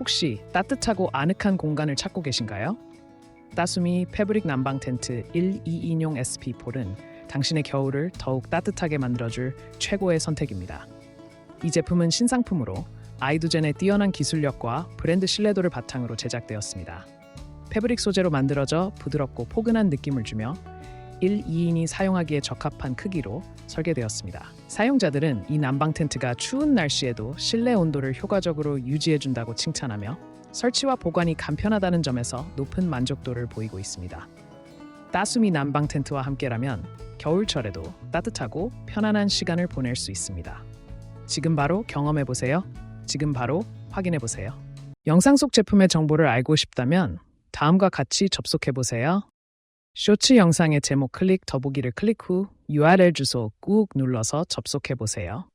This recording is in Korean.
혹시 따뜻하고 아늑한 공간을 찾고 계신가요? 따수미 패브릭 난방 텐트 122인용 SP4는 당신의 겨울을 더욱 따뜻하게 만들어줄 최고의 선택입니다. 이 제품은 신상품으로 아이두젠의 뛰어난 기술력과 브랜드 신뢰도를 바탕으로 제작되었습니다. 패브릭 소재로 만들어져 부드럽고 포근한 느낌을 주며 1, 2인이 사용하기에 적합한 크기로 설계되었습니다. 사용자들은 이 난방 텐트가 추운 날씨에도 실내 온도를 효과적으로 유지해준다고 칭찬하며 설치와 보관이 간편하다는 점에서 높은 만족도를 보이고 있습니다. 따수미 난방 텐트와 함께라면 겨울철에도 따뜻하고 편안한 시간을 보낼 수 있습니다. 지금 바로 경험해 보세요. 지금 바로 확인해 보세요. 영상 속 제품의 정보를 알고 싶다면 다음과 같이 접속해 보세요. 쇼츠 영상의 제목 클릭 더보기를 클릭 후 URL 주소 꾹 눌러서 접속해 보세요.